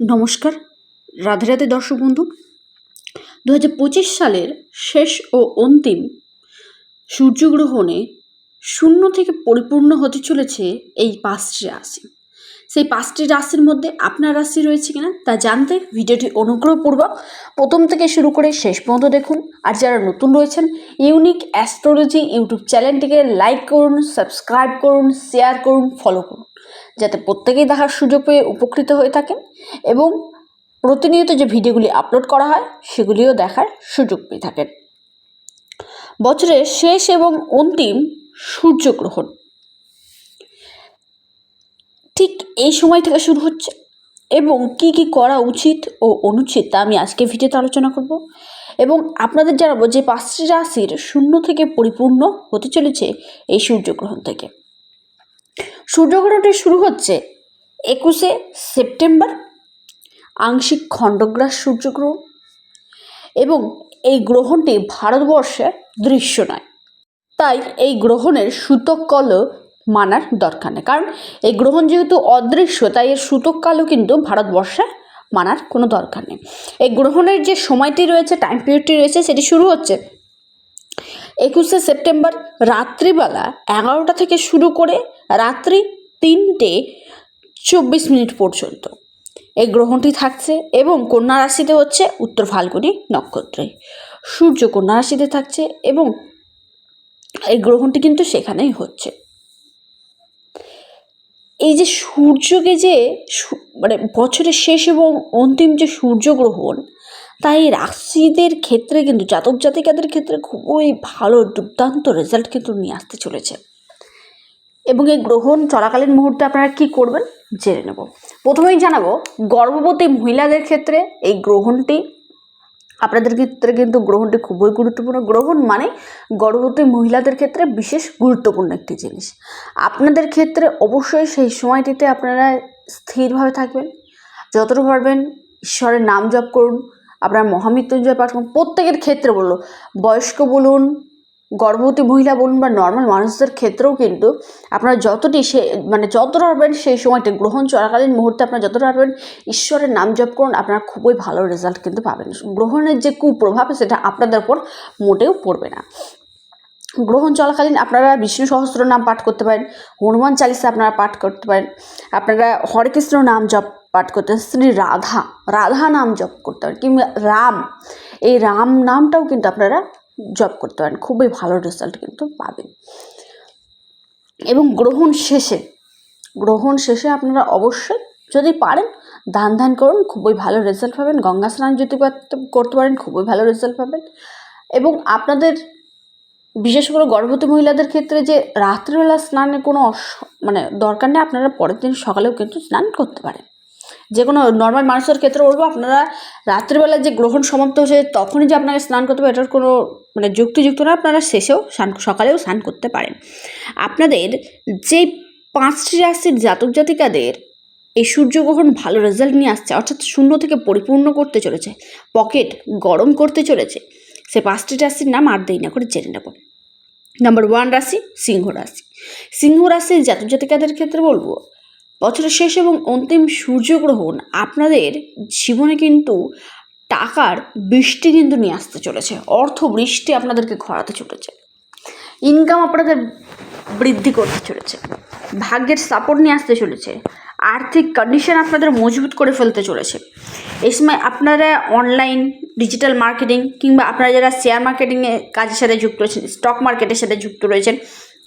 নমস্কার, রাধে রাধে দর্শক বন্ধু। দু হাজার পঁচিশ সালের শেষ ও অন্তিম সূর্যগ্রহণে শূন্য থেকে পরিপূর্ণ হতে চলেছে এই পাঁচটি রাশি। সেই পাঁচটি রাশির মধ্যে আপনার রাশি রয়েছে কিনা তা জানতে ভিডিওটি অনুগ্রহপূর্বক প্রথম থেকে শুরু করে শেষ পর্যন্ত দেখুন। আর যারা নতুন রয়েছেন, ইউনিক অ্যাস্ট্রোলজি ইউটিউব চ্যানেলটিকে লাইক করুন, সাবস্ক্রাইব করুন, শেয়ার করুন, ফলো করুন। যাতে প্রত্যেকেই দেখার সুযোগ পেয়ে উপকৃত হয়ে থাকেন এবং প্রতিনিয়ত যে ভিডিওগুলি আপলোড করা হয়, সেগুলিও দেখার সুযোগ পেয়ে থাকেন। বছরের শেষ এবং অন্তিম সূর্যগ্রহণ। ঠিক এই সময় থেকে শুরু হচ্ছে এবং কি কি করা উচিত ও অনুচিত তা আমি আজকে ভিডিওতে আলোচনা করব এবং আপনাদের জানাব যে পাঁচটি রাশির শূন্য থেকে পরিপূর্ণ হতে চলেছে এই সূর্যগ্রহণ থেকে। সূর্যগ্রহণটি শুরু হচ্ছে একুশে সেপ্টেম্বর। আংশিক খণ্ডগ্রাস সূর্যগ্রহণ এবং এই গ্রহণটি ভারতবর্ষে দৃশ্য নয়। তাই এই গ্রহণের সূতককালও মানার দরকার নেই। কারণ এই গ্রহণ যেহেতু অদৃশ্য, তাই এর সূতককালও কিন্তু ভারতবর্ষে মানার কোনো দরকার নেই। এই গ্রহণের যে সময়টি রয়েছে টাইম পিরিয়ডটি রয়েছে, সেটি শুরু হচ্ছে একুশে সেপ্টেম্বর রাত্রিবেলা এগারোটা থেকে শুরু করে রাত্রি তিনটে চব্বিশ মিনিট পর্যন্ত। এই গ্রহণটি থাকছে এবং কন্যা রাশিতে হচ্ছে উত্তর ফাল্গুনী নক্ষত্রে। সূর্য কন্যা রাশিতে থাকছে এবং এই গ্রহণটি কিন্তু সেখানেই হচ্ছে। এই যে সূর্যকে যে মানে বছরের শেষ এবং অন্তিম যে সূর্যগ্রহণ তাই রাশিদের ক্ষেত্রে কিন্তু জাতক জাতিকাদের ক্ষেত্রে খুবই ভালো দুর্দান্ত রেজাল্ট কিন্তু নিয়ে আসতে চলেছে। এবং এই গ্রহণ চলাকালীন মুহূর্তে আপনারা কি করবেন? জেনে নেব। প্রথমেই জানাব, গর্ভবতী মহিলাদের ক্ষেত্রে এই গ্রহণটি, আপনাদের ক্ষেত্রে কিন্তু গ্রহণটি খুবই গুরুত্বপূর্ণ। গ্রহণ মানে গর্ভবতী মহিলাদের ক্ষেত্রে বিশেষ গুরুত্বপূর্ণ একটি জিনিস। আপনাদের ক্ষেত্রে অবশ্যই সেই সময়টিতে আপনারা স্থিরভাবে থাকবেন, যতটুকু পারবেন ঈশ্বরের নাম জপ করুন, আপনার মহামৃত্যুঞ্জয় পাঠ করুন। প্রত্যেকের ক্ষেত্রে বলল বয়স্ক বলুন গর্ভবতী মহিলা বলুন বা নর্মাল মানুষদের ক্ষেত্রেও কিন্তু আপনারা যতটি সে মানে যতটা পারবেন সেই সময়টি গ্রহণ চলাকালীন মুহূর্তে আপনারা যতটা পারবেন ঈশ্বরের নাম জপ করুন, আপনারা খুবই ভালো রেজাল্ট কিন্তু পাবেন। গ্রহণের যে কুপ্রভাব, সেটা আপনাদের উপর মোটেও পড়বে না। গ্রহণ চলাকালীন আপনারা বিষ্ণু সহস্র নাম পাঠ করতে পারেন, হনুমান চালিসা আপনারা পাঠ করতে পারেন, আপনারা হরে কৃষ্ণ নাম জপ পাঠ করতে পারেন, শ্রী রাধা রাধা নাম জপ করতে পারেন, কিংবা রাম, এই রাম নামটাও কিন্তু আপনারা জপ করতে পারেন। খুবই ভালো রেজাল্ট কিন্তু পাবেন। এবং গ্রহণ শেষে গ্রহণ শেষে আপনারা অবশ্যই যদি পারেন, দান ধ্যান করুন, খুবই ভালো রেজাল্ট পাবেন। গঙ্গা স্নান যদি করতে- পারেন, খুবই ভালো রেজাল্ট পাবেন। এবং আপনাদের, বিশেষ করে গর্ভবতী মহিলাদের ক্ষেত্রে যে রাত্রিবেলা স্নানের কোনো মানে দরকার নেই, আপনারা পরের দিন সকালেও কিন্তু স্নান করতে পারেন। যে কোনো নর্মাল মানুষের ক্ষেত্রে বলব, আপনারা রাত্রিবেলা যে গ্রহণ সমাপ্ত হয়েছে, তখনই যে আপনাকে স্নান করতে হবে, এটার কোনো মানে যুক্তিযুক্ত না, আপনারা শেষেও স্নান, সকালেও স্নান করতে পারেন। আপনাদের যে পাঁচটি রাশির জাতক জাতিকাদের এই সূর্যগ্রহণ ভালো রেজাল্ট নিয়ে আসছে, অর্থাৎ শূন্য থেকে পরিপূর্ণ করতে চলেছে পকেট গরম করতে চলেছে, সে পাঁচটি রাশির নাম আর দেরি না করে জেনে নেব। নাম্বার ওয়ান রাশি, সিংহ রাশি। সিংহ রাশির জাতক জাতিকাদের ক্ষেত্রে বলব বছরের শেষ এবং অন্তিম সূর্যগ্রহণ আপনাদের জীবনে কিন্তু টাকার বৃষ্টি কিন্তু নিয়ে আসতে চলেছে। অর্থ বৃষ্টি আপনাদেরকে ঘোরাতে চলেছে। ইনকাম আপনাদের বৃদ্ধি করতে চলেছে। ভাগ্যের সাপোর্ট নিয়ে আসতে চলেছে। আর্থিক কন্ডিশন আপনাদের মজবুত করে ফেলতে চলেছে। এই সময় আপনারা অনলাইন ডিজিটাল মার্কেটিং কিংবা আপনারা যারা শেয়ার মার্কেটিংয়ে কাজের সাথে যুক্ত রয়েছেন স্টক মার্কেটের সাথে যুক্ত রয়েছেন,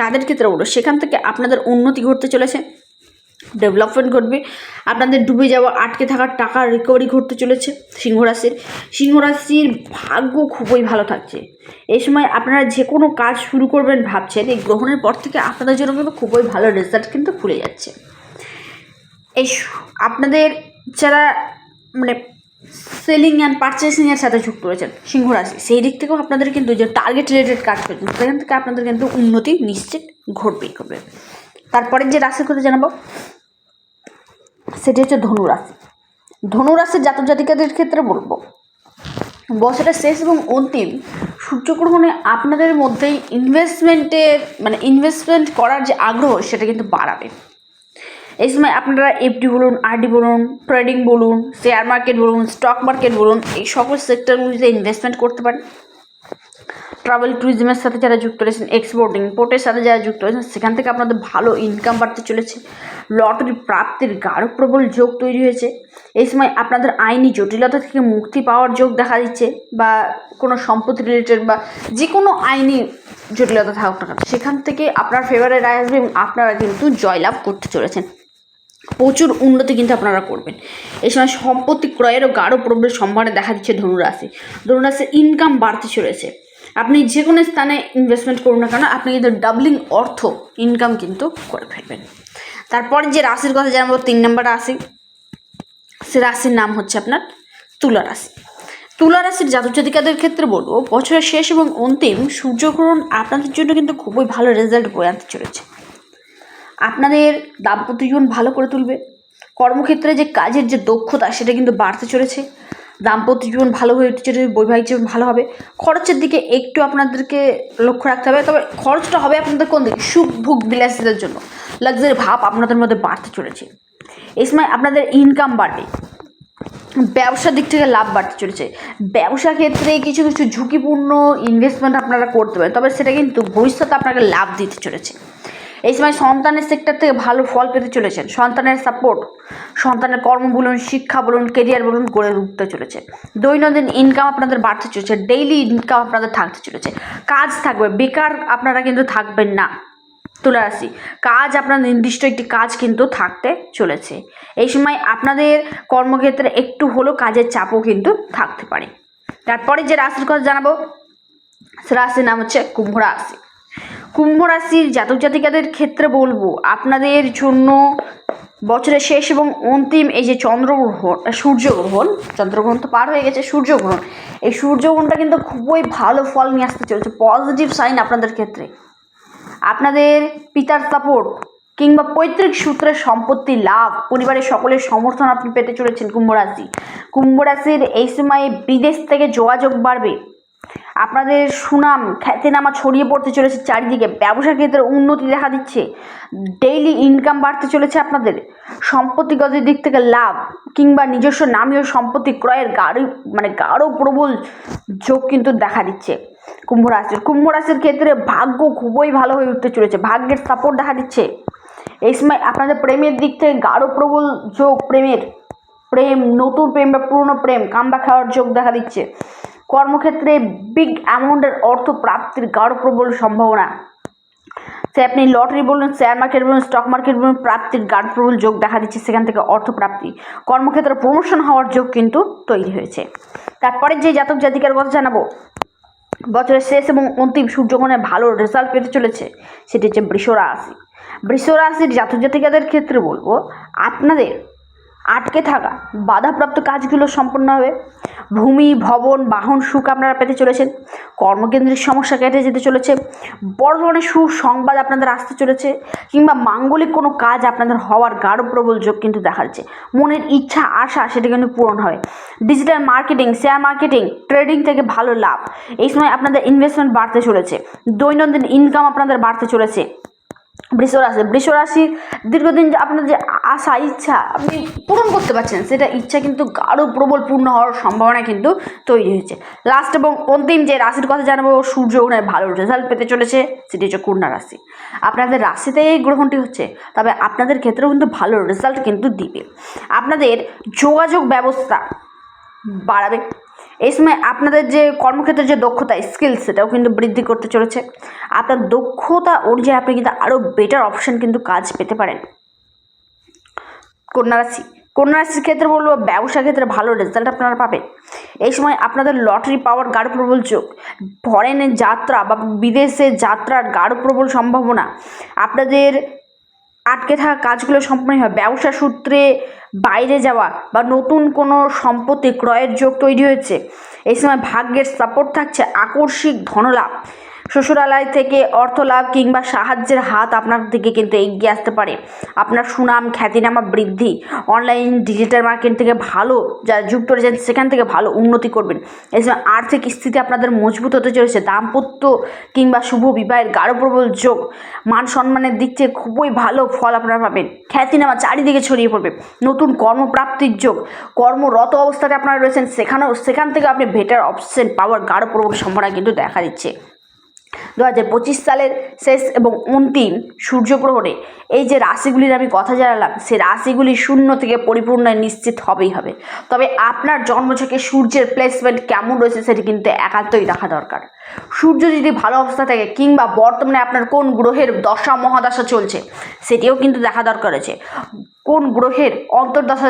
তাদের ক্ষেত্রে বলো সেখান থেকে আপনাদের উন্নতি ঘটতে চলেছে। ডেভেলপমেন্ট ঘটবে। আপনাদের ডুবে যাওয়া, আটকে থাকার টাকা রিকভারি ঘটতে চলেছে সিংহ রাশির ভাগ্য খুবই ভালো থাকছে। এই সময় আপনারা যে কোনো কাজ শুরু করবেন ভাবছেন, এই গ্রহণের পর থেকে আপনাদের জন্য কিন্তু খুবই ভালো রেজাল্ট কিন্তু খুলে যাচ্ছে। এই আপনাদের যারা মানে সেলিং অ্যান্ড পারচেসিংয়ের সাথে যুক্ত রয়েছেন সিংহরাশি, সেই দিক থেকেও আপনাদের কিন্তু যে টার্গেট রিলেটেড কাজ করছেন সেখান থেকে আপনাদের কিন্তু উন্নতি নিশ্চিত ঘটবেই ঘটবে। তারপরে যে রাশির কথা জানাব, সেটি হচ্ছে ধনু রাশি। ধনু রাশির জাতক জাতিকাদের ক্ষেত্রে বলব, বছরের শেষ এবং অন্তিম সূর্যগ্রহণে আপনাদের মধ্যেই ইনভেস্টমেন্টের মানে ইনভেস্টমেন্ট করার যে আগ্রহ, সেটা কিন্তু বাড়াবে। এই সময় আপনারা এফডি বলুন আরডি বলুন ট্রেডিং বলুন শেয়ার মার্কেট বলুন স্টক মার্কেট বলুন, এই সকল সেক্টরগুলিতে ইনভেস্টমেন্ট করতে পারেন। ট্রাভেল ট্যুরিজমের সাথে যারা যুক্ত রয়েছেন এক্সপোর্টিং পোর্টের সাথে যারা যুক্ত রয়েছেন, সেখান থেকে আপনাদের ভালো ইনকাম বাড়তে চলেছে। লটারি প্রাপ্তির গাঢ় প্রবল যোগ তৈরি হয়েছে। এই সময় আপনাদের আইনি জটিলতা থেকে মুক্তি পাওয়ার যোগ দেখা দিচ্ছে বা কোনো সম্পত্তি রিলেটেড বা যে কোনো আইনি জটিলতা থাকুক না সেখান থেকে আপনার ফেভারে রায় আসবে এবং আপনারা কিন্তু জয়লাভ করতে চলেছেন। প্রচুর উন্নতি কিন্তু আপনারা করবেন। এই সময় সম্পত্তি ক্রয়েরও গাঢ় প্রবল সম্ভাবনা দেখা দিচ্ছে ধনুরাশি। ধনুরাশির ইনকাম বাড়তে চলেছে। আপনি যে কোনো স্থানে ইনভেস্টমেন্ট করুন না কেন, আপনি কিন্তু ডাবলিং অর্থ ইনকাম কিন্তু করে ফেলবেন। তারপরে যে রাশির কথা জানাব, তিন নম্বর রাশি, সে রাশির নাম হচ্ছে আপনার তুলা রাশি। তুলা রাশির জাতক জাতিকাদের ক্ষেত্রে বলব, বছরের শেষ এবং অন্তিম সূর্যগ্রহণ আপনাদের জন্য কিন্তু খুবই ভালো রেজাল্ট বয়ে আনতে চলেছে। আপনাদের দাম্পত্য জীবন ভালো করে তুলবে। কর্মক্ষেত্রে যে কাজের যে দক্ষতা, সেটা কিন্তু বাড়তে চলেছে। দাম্পত্য জীবন ভালো হয়ে উঠতে চলেছে বৈবাহিক জীবন ভালো হবে। খরচের দিকে একটু আপনাদেরকে লক্ষ্য রাখতে হবে। তবে খরচটা হবে আপনাদের কোন দিকে? সুখ, ভোগ, বিলাসিতার জন্য। লাক্সারি ভাব আপনাদের মধ্যে বাড়তে চলেছে। এই সময় আপনাদের ইনকাম বাড়বে। ব্যবসার দিক থেকে লাভ বাড়তে চলেছে। ব্যবসা ক্ষেত্রে কিছু কিছু ঝুঁকিপূর্ণ ইনভেস্টমেন্ট আপনারা করতে পারেন। তবে সেটা কিন্তু ভবিষ্যতে আপনাকে লাভ দিতে চলেছে। এই সময় সন্তানের সেক্টর থেকে ভালো ফল পেতে চলেছেন। সন্তানের সাপোর্ট সন্তানের কর্ম বলুন, শিক্ষা বলুন কেরিয়ার বলুন গড়ে উঠতে চলেছে। দৈনন্দিন ইনকাম আপনাদের বাড়তে চলেছে ডেইলি ইনকাম আপনাদের থাকতে চলেছে। কাজ থাকবে, বেকার আপনারা কিন্তু থাকবেন না। তুলা রাশি কাজ আপনার নির্দিষ্ট একটি কাজ কিন্তু থাকতে চলেছে। এই সময় আপনাদের কর্মক্ষেত্রে একটু হলেও কাজের চাপও কিন্তু থাকতে পারে। তারপরে যে রাশির কথা জানাব রাশির নাম হচ্ছে কুম্ভ রাশি। কুম্ভ রাশির জাতক জাতিকাদের ক্ষেত্রে বলব, আপনাদের জন্য বছরের শেষ এবং অন্তিম এই যে চন্দ্রগ্রহণ সূর্যগ্রহণ, চন্দ্রগ্রহণ তো পার হয়ে গেছে, সূর্যগ্রহণ, এই সূর্যগ্রহণটা কিন্তু খুবই ভালো ফল নিয়ে আসতে চলেছে পজিটিভ সাইন আপনাদের ক্ষেত্রে। আপনাদের পিতার সাপোর্ট কিংবা পৈতৃক সূত্রে সম্পত্তি লাভ, পরিবারের সকলের সমর্থন আপনি পেতে চলেছেন কুম্ভ রাশি। কুম্ভ রাশির এই সময়ে বিদেশ থেকে যোগাযোগ বাড়বে। আপনাদের সুনাম খ্যাতিনামা ছড়িয়ে পড়তে চলেছে চারিদিকে। ব্যবসা ক্ষেত্রে উন্নতি দেখা দিচ্ছে। ডেইলি ইনকাম বাড়তে চলেছে আপনাদের। সম্পত্তিগত দিক থেকে লাভ কিংবা নিজস্ব নামীয় সম্পত্তি ক্রয়ের গাঢ় মানে গাঢ় প্রবল যোগ কিন্তু দেখা দিচ্ছে কুম্ভ রাশির। কুম্ভ রাশির ক্ষেত্রে ভাগ্য খুবই ভালো হয়ে উঠতে চলেছে। ভাগ্যের সাপোর্ট দেখা দিচ্ছে। এই সময় আপনাদের প্রেমের দিক থেকে গাঢ় প্রবল যোগ প্রেমের। প্রেম, নতুন প্রেম বা পুরনো প্রেম কামবা খাওয়ার যোগ দেখা দিচ্ছে। কর্মক্ষেত্রে বিগ অ্যামাউন্টের অর্থ প্রাপ্তির গাঢ় প্রবল সম্ভাবনা। সে আপনি লটারি বলুন শেয়ার মার্কেট বলুন স্টক মার্কেট বলুন, প্রাপ্তির গাঢ় প্রবল যোগ দেখা দিচ্ছে, সেখান থেকে অর্থ প্রাপ্তি। কর্মক্ষেত্রে প্রমোশন হওয়ার যোগ কিন্তু তৈরি হয়েছে। তারপরে যে জাতক জাতিকার কথা জানাব, বছরের শেষ এবং অন্তিম সূর্যগ্রহণে ভালো রেজাল্ট পেতে চলেছে, সেটি হচ্ছে বৃষ রাশি জাতক জাতিকাদের ক্ষেত্রে বলব, আপনাদের আটকে থাকা বাধাপ্রাপ্ত কাজগুলো সম্পন্ন হবে। ভূমি, ভবন, বাহন, সুখ আপনারা পেতে চলেছেন। কর্মকেন্দ্রের সমস্যা কেটে যেতে চলেছে। বড় ধরনের সুসংবাদ আপনাদের আসতে চলেছে কিংবা মাঙ্গলিক কোনো কাজ আপনাদের হওয়ার গাঢ় প্রবল যোগ কিন্তু দেখা যাচ্ছে মনের ইচ্ছা, আশা সেটা কিন্তু পূরণ হবে digital marketing, share marketing, trading থেকে ভালো লাভ, এই সময় আপনাদের ইনভেস্টমেন্ট বাড়তে চলেছে। দৈনন্দিন ইনকাম আপনাদের বাড়তে চলেছে। বৃষ রাশি বৃষ রাশি দীর্ঘদিন যে আপনার যে আশা, ইচ্ছা, আপনি পূরণ করতে পারছেন, সেটা ইচ্ছা কিন্তু আরও প্রবল পূর্ণ হওয়ার সম্ভাবনা কিন্তু তৈরি হয়েছে। লাস্ট এবং অন্তিম যে রাশির কথা জানাব, সূর্য গ্রহণের ভালো রেজাল্ট পেতে চলেছে, সেটি হচ্ছে কন্যা রাশি। আপনাদের রাশিতে এই গ্রহণটি হচ্ছে, তবে আপনাদের ক্ষেত্রেও কিন্তু ভালো রেজাল্ট কিন্তু দিবে। আপনাদের যোগাযোগ ব্যবস্থা বাড়াবে। এই সময় আপনাদের যে কর্মক্ষেত্রে যে দক্ষতা স্কিল সেটাও কিন্তু বৃদ্ধি করতে চলেছে। আপনার দক্ষতা অনুযায়ী আপনি কিন্তু আরও বেটার অপশন কিন্তু কাজ পেতে পারেন। কন্যা রাশি কন্যা রাশির ক্ষেত্রে বলব ব্যবসা ক্ষেত্রে ভালো রেজাল্ট আপনারা পাবেন। এই সময় আপনাদের লটারি পাওয়ার গাঢ় প্রবল যোগ ফরেনের যাত্রা বা বিদেশে যাত্রার গাঢ় প্রবল সম্ভাবনা। আপনাদের আটকে থাকা কাজগুলো সম্পন্ন হয়। ব্যবসা সূত্রে বাইরে যাওয়া বা নতুন কোনো সম্পত্তি ক্রয়ের যোগ তৈরি হয়েছে। এই সময় ভাগ্যের সাপোর্ট থাকছে। আকস্মিক ধনলাভ। শ্বশুরালয় থেকে অর্থ লাভ কিংবা সাহায্যের হাত আপনার দিকে কিন্তু এগিয়ে আসতে পারে। আপনার সুনাম, খ্যাতিনামা বৃদ্ধি, অনলাইন ডিজিটাল মার্কেট থেকে ভালো যারা যুক্ত রয়েছেন সেখান থেকে ভালো উন্নতি করবেন। সময় আর্থিক স্থিতি আপনাদের মজবুত হতে চলেছে। দাম্পত্য কিংবা শুভ বিবাহের গাঢ় প্রবল যোগ, মান সম্মানের দিক থেকে খুবই ভালো ফল আপনারা পাবেন। খ্যাতিনামা চারিদিকে ছড়িয়ে পড়বে। নতুন কর্মপ্রাপ্তির যোগ, কর্মরত অবস্থাতে আপনারা রয়েছেন, সেখানেও সেখান থেকে আপনি বেটার অপশন পাওয়ার গাঢ় প্রবল সম্ভাবনা কিন্তু দেখা দিচ্ছে। দু হাজার পঁচিশ সালের শেষ এবং অন্তিম সূর্যগ্রহণে এই যে রাশিগুলির আমি কথা জানালাম, সে রাশিগুলি শূন্য থেকে পরিপূর্ণ নিশ্চিত হবেই হবে। তবে আপনার জন্ম থেকে সূর্যের প্লেসমেন্ট কেমন রয়েছে সেটি কিন্তু একান্তই দেখা দরকার। সূর্য যদি ভালো অবস্থা থাকে কিংবা বর্তমানে আপনার কোন গ্রহের দশা মহাদশা চলছে, সেটিও কিন্তু দেখা দরকার আছে কোন গ্রহের অন্তর্দশা